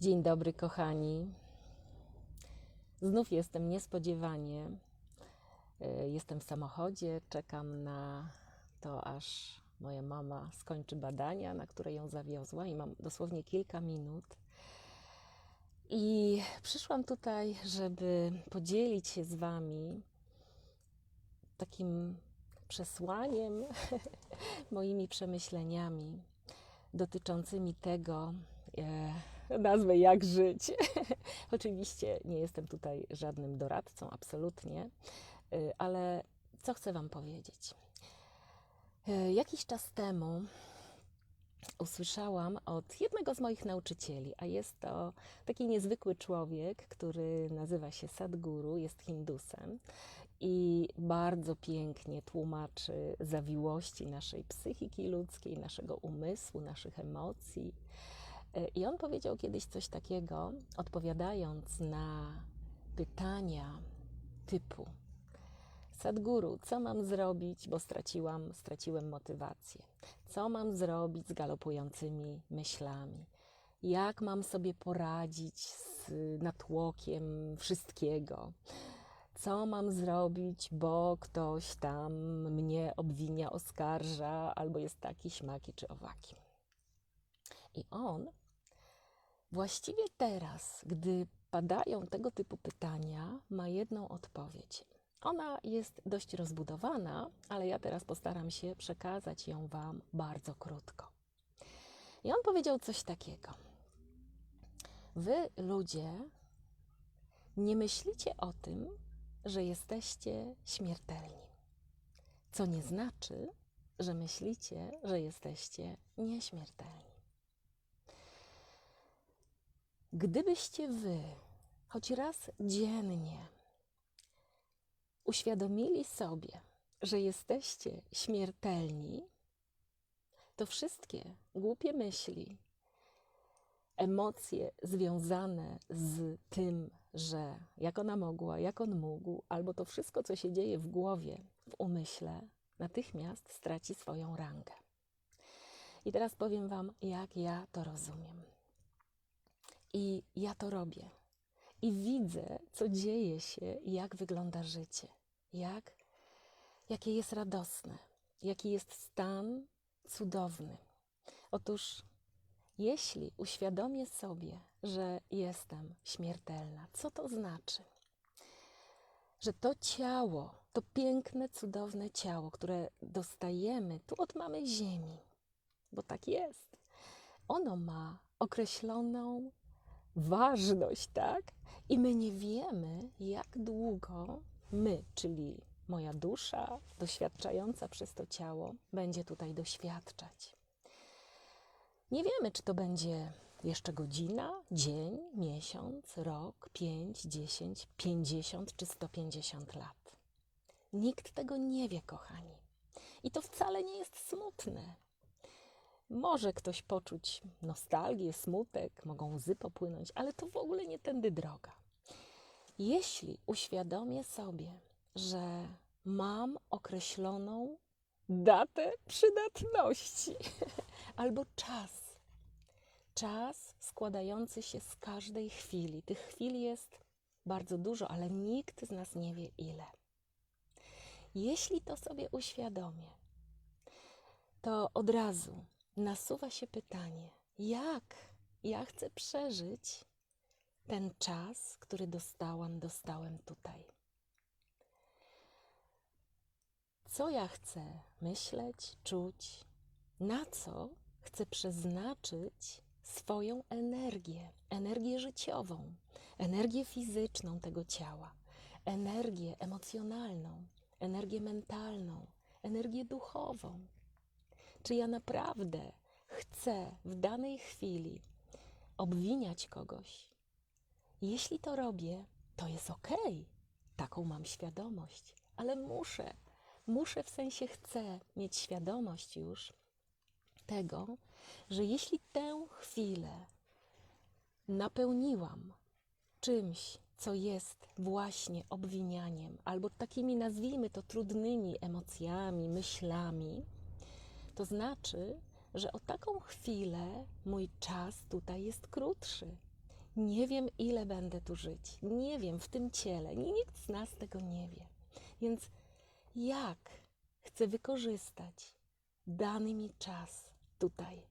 Dzień dobry, kochani. Znów jestem niespodziewanie. E, Jestem w samochodzie, czekam na to, aż moja mama skończy badania, na które ją zawiozła, i mam dosłownie kilka minut. I przyszłam tutaj, żeby podzielić się z Wami takim przesłaniem, moimi przemyśleniami dotyczącymi tego, e, nazwę jak żyć. Oczywiście nie jestem tutaj żadnym doradcą, absolutnie, y, ale co chcę Wam powiedzieć? Y, Jakiś czas temu usłyszałam od jednego z moich nauczycieli, a jest to taki niezwykły człowiek, który nazywa się Sadhguru, jest Hindusem i bardzo pięknie tłumaczy zawiłości naszej psychiki ludzkiej, naszego umysłu, naszych emocji. Y, I on powiedział kiedyś coś takiego, odpowiadając na pytania typu: Sadguru, co mam zrobić, bo straciłam, straciłem motywację? Co mam zrobić z galopującymi myślami? Jak mam sobie poradzić z natłokiem wszystkiego? Co mam zrobić, bo ktoś tam mnie obwinia, oskarża, albo jest taki, śmaki czy owaki? I on właściwie teraz, gdy padają tego typu pytania, ma jedną odpowiedź. Ona jest dość rozbudowana, ale ja teraz postaram się przekazać ją Wam bardzo krótko. I on powiedział coś takiego. Wy, ludzie, nie myślicie o tym, że jesteście śmiertelni. Co nie znaczy, że myślicie, że jesteście nieśmiertelni. Gdybyście wy choć raz dziennie uświadomili sobie, że jesteście śmiertelni, to wszystkie głupie myśli, emocje związane z tym, że jak ona mogła, jak on mógł, albo to wszystko, co się dzieje w głowie, w umyśle, natychmiast straci swoją rangę. I teraz powiem Wam, jak ja to rozumiem. I ja to robię. I widzę, co dzieje się jak wygląda życie. Jak, jakie jest radosne, jaki jest stan cudowny. Otóż, jeśli uświadomię sobie, że jestem śmiertelna, co to znaczy? Że to ciało, to piękne, cudowne ciało, które dostajemy tu od mamy Ziemi, bo tak jest, ono ma określoną ważność, tak? I my nie wiemy, jak długo my, czyli moja dusza doświadczająca przez to ciało, będzie tutaj doświadczać. Nie wiemy, czy to będzie jeszcze godzina, dzień, miesiąc, rok, pięć, dziesięć, pięćdziesiąt czy sto pięćdziesiąt lat. Nikt tego nie wie, kochani. I to wcale nie jest smutne. Może ktoś poczuć nostalgię, smutek, mogą łzy popłynąć, ale to w ogóle nie tędy droga. Jeśli uświadomię sobie, że mam określoną datę przydatności albo czas, czas składający się z każdej chwili, tych chwil jest bardzo dużo, ale nikt z nas nie wie ile. Jeśli to sobie uświadomię, to od razu nasuwa się pytanie, jak ja chcę przeżyć ten czas, który dostałam, dostałem tutaj. Co ja chcę myśleć, czuć, na co chcę przeznaczyć swoją energię, energię życiową, energię fizyczną tego ciała, energię emocjonalną, energię mentalną, energię duchową. Czy ja naprawdę chcę w danej chwili obwiniać kogoś? Jeśli to robię, to jest ok, taką mam świadomość, ale muszę, muszę w sensie chcę mieć świadomość już tego, że jeśli tę chwilę napełniłam czymś, co jest właśnie obwinianiem, albo takimi, nazwijmy to, trudnymi emocjami, myślami, to znaczy, że o taką chwilę mój czas tutaj jest krótszy. Nie wiem, ile będę tu żyć. Nie wiem w tym ciele. Nikt z nas tego nie wie. Więc jak chcę wykorzystać dany mi czas tutaj?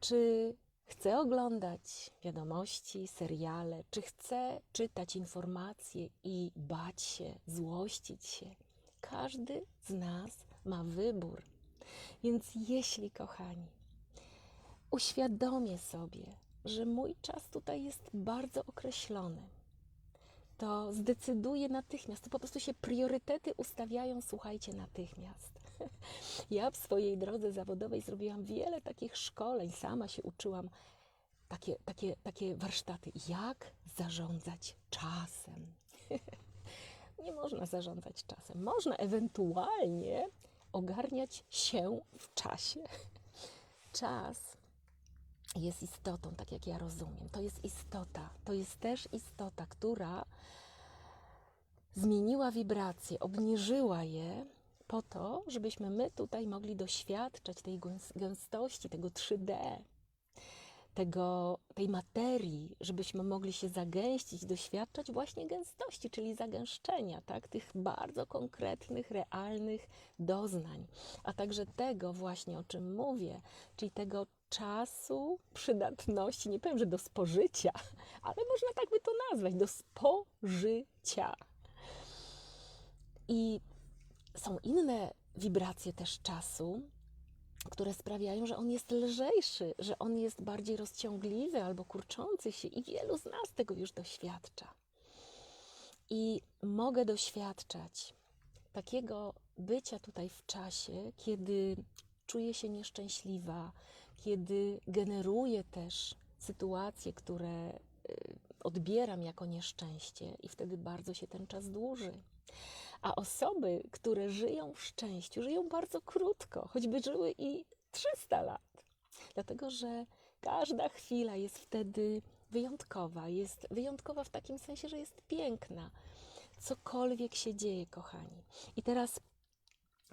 Czy chcę oglądać wiadomości, seriale, czy chcę czytać informacje i bać się, złościć się? Każdy z nas ma wybór. Więc jeśli, kochani, uświadomię sobie, że mój czas tutaj jest bardzo określony, to zdecyduję natychmiast. To po prostu się priorytety ustawiają, słuchajcie, natychmiast. Ja w swojej drodze zawodowej zrobiłam wiele takich szkoleń, sama się uczyłam takie, takie, takie warsztaty, jak zarządzać czasem. Nie można zarządzać czasem. Można ewentualnie ogarniać się w czasie. Czas jest istotą, tak jak ja rozumiem. To jest istota. To jest też istota, która zmieniła wibracje, obniżyła je po to, żebyśmy my tutaj mogli doświadczać tej gęs- gęstości, tego 3D, tego, tej materii, żebyśmy mogli się zagęścić, doświadczać właśnie gęstości, czyli zagęszczenia, tak? tych bardzo konkretnych, realnych doznań, a także tego właśnie, o czym mówię, czyli tego czasu przydatności, nie powiem, że do spożycia, ale można tak by to nazwać, do spożycia. I są inne wibracje też czasu, które sprawiają, że on jest lżejszy, że on jest bardziej rozciągliwy albo kurczący się, i wielu z nas tego już doświadcza. I mogę doświadczać takiego bycia tutaj w czasie, kiedy czuję się nieszczęśliwa, kiedy generuję też sytuacje, które y, odbieram jako nieszczęście, i wtedy bardzo się ten czas dłuży. A osoby, które żyją w szczęściu, żyją bardzo krótko, choćby żyły i 300 lat. Dlatego, że każda chwila jest wtedy wyjątkowa. Jest wyjątkowa w takim sensie, że jest piękna. Cokolwiek się dzieje, kochani. I teraz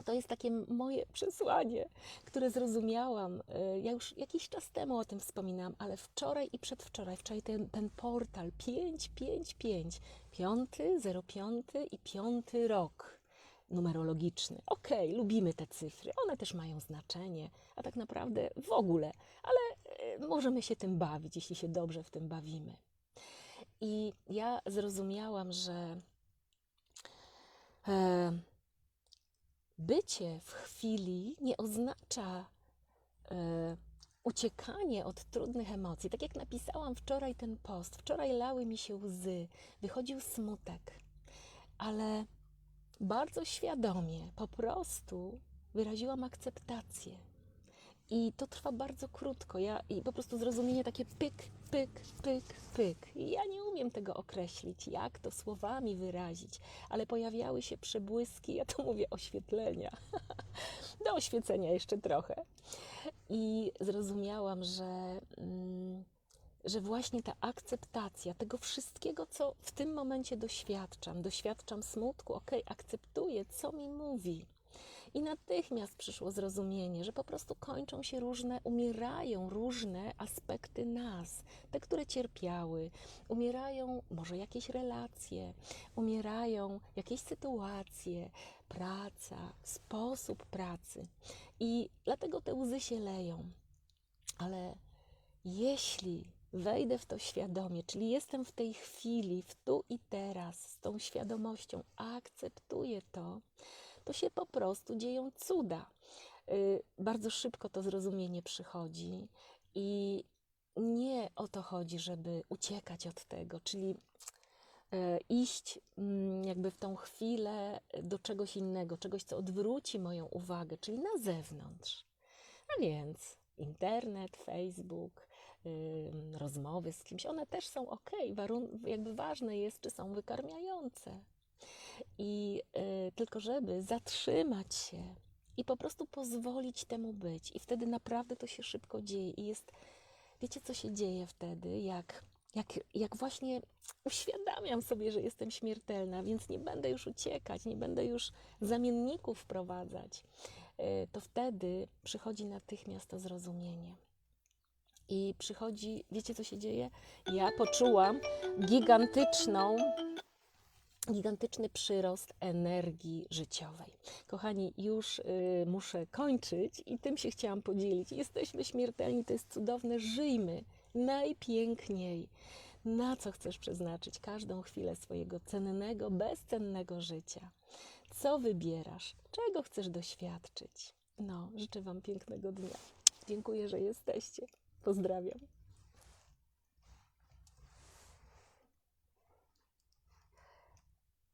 to jest takie moje przesłanie, które zrozumiałam. e, Ja już jakiś czas temu o tym wspominałam, ale wczoraj i przedwczoraj, wczoraj ten, ten portal 555, 5, 05 i 5 rok numerologiczny. Okej, lubimy te cyfry, one też mają znaczenie, a tak naprawdę w ogóle, ale e, możemy się tym bawić, jeśli się dobrze w tym bawimy. I ja zrozumiałam, że e, bycie w chwili nie oznacza e, uciekanie od trudnych emocji. Tak jak napisałam wczoraj ten post, wczoraj lały mi się łzy, wychodził smutek, ale bardzo świadomie po prostu wyraziłam akceptację. I to trwa bardzo krótko. Ja i po prostu zrozumienie takie pyk, pyk, pyk, pyk. I ja nie umiem tego określić, jak to słowami wyrazić, ale pojawiały się przebłyski, ja to mówię oświetlenia. Do oświecenia jeszcze trochę. I zrozumiałam, że, mm, że właśnie ta akceptacja tego wszystkiego, co w tym momencie doświadczam, doświadczam smutku, ok, akceptuję, co mi mówi. I natychmiast przyszło zrozumienie, że po prostu kończą się różne, umierają różne aspekty nas, te, które cierpiały. Umierają może jakieś relacje, umierają jakieś sytuacje, praca, sposób pracy. I dlatego te łzy się leją. Ale jeśli wejdę w to świadomie, czyli jestem w tej chwili, w tu i teraz, z tą świadomością, akceptuję to, to się po prostu dzieją cuda. Y, Bardzo szybko to zrozumienie przychodzi i nie o to chodzi, żeby uciekać od tego, czyli e, iść mm, jakby w tą chwilę do czegoś innego, czegoś, co odwróci moją uwagę, czyli na zewnątrz. A więc internet, Facebook, ym, rozmowy z kimś, one też są ok, jakby ważne jest, czy są wykarmiające. I y, tylko żeby zatrzymać się i po prostu pozwolić temu być. I wtedy naprawdę to się szybko dzieje. I jest, wiecie, co się dzieje wtedy, jak, jak, jak właśnie uświadamiam sobie, że jestem śmiertelna, więc nie będę już uciekać, nie będę już zamienników wprowadzać. Y, To wtedy przychodzi natychmiast to zrozumienie. I przychodzi, wiecie co się dzieje? Ja poczułam gigantyczną, gigantyczny przyrost energii życiowej. Kochani, już y, muszę kończyć i tym się chciałam podzielić. Jesteśmy śmiertelni, to jest cudowne. Żyjmy najpiękniej. Na co chcesz przeznaczyć każdą chwilę swojego cennego, bezcennego życia? Co wybierasz? Czego chcesz doświadczyć? No, życzę Wam pięknego dnia. Dziękuję, że jesteście. Pozdrawiam.